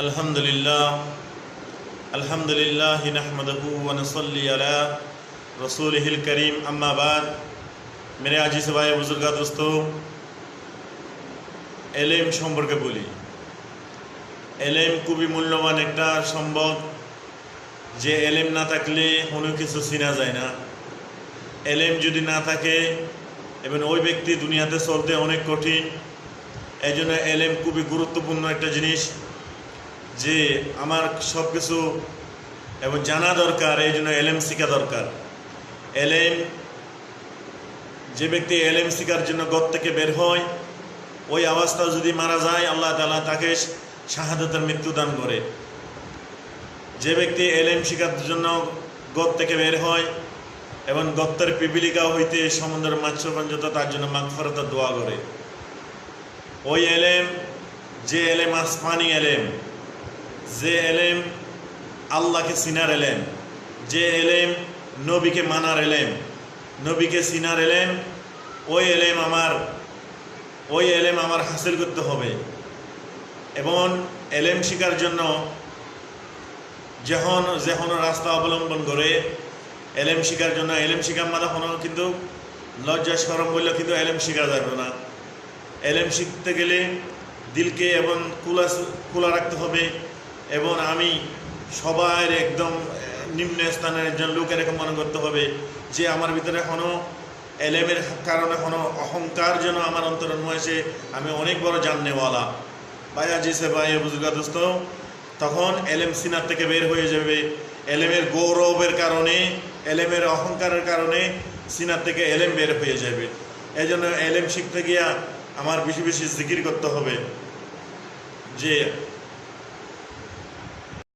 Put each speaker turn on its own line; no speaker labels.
الحمد لله الحمد لله نحمده ونصلي على رسوله الكريم أما بعد মেরে আজি সবাই বুজুর্গা দোস্ত এলেম সম্পর্কে বলি এলেম খুবই মূল্যবান একটা সম্ভব যে এলেম না থাকলে কোনো কিছু চিনা যায় না এলেম যদি না থাকে এবং ওই ব্যক্তি দুনিয়াতে চলতে অনেক কঠিন এই জন্য এলেম খুবই গুরুত্বপূর্ণ একটা জিনিস যে আমার সব কিছু এবং জানা দরকার, এই জন্য এলেম শিখা দরকার। এলেম যে ব্যক্তি এলেম শেখার জন্য গদ থেকে বের হয়, ওই অবস্থাও যদি মারা যায়, আল্লাহ তালা তাকে শাহাদতের মৃত্যু দান করে। যে ব্যক্তি এলেম শেখার জন্য গদ থেকে বের হয় এবং গত্তের পিপিলিকা হইতে সমুদ্রের মাছ পর্যন্ত তার জন্য মাগফরতার দোয়া করে। ওই এলেম যে এলেম আসমানি এলেম যে এলেম আল্লাহকে সিনার এলেম, যে এলেম নবীকে মানার এলেম, নবীকে সিনার এলেম, ওই এলেম আমার, ওই এলেম আমার হাসিল করতে হবে। এবং এলেম শিকার জন্য যখন যখন রাস্তা অবলম্বন করে এলেম শিকার জন্য এলেম শিকার মাথা কোনো কিন্তু লজ্জা সরম বললেও কিন্তু এলেম শিখা যাবে না। এলেম শিখতে গেলে দিলকে এবং কুলা খোলা রাখতে হবে। এবং আমি সবার একদম নিম্ন স্থানের একজন লোক এরকম মনে করতে হবে যে আমার ভিতরে কোনো এলেমের কারণে কোনো অহংকার যেন আমার অন্তরে নয়েছে আমি অনেক বড় জাননেওয়ালা। ভাই আজিসে ভাই বুজুর্গা দোস্ত, তখন এলেম সিনার থেকে বের হয়ে যাবে। এলেমের গৌরবের কারণে, এলেমের অহংকারের কারণে সিনার থেকে এলেম বের হয়ে যাবে। এই জন্য এলেম শিখতে গিয়া আমার বেশি বেশি জিকির করতে হবে যে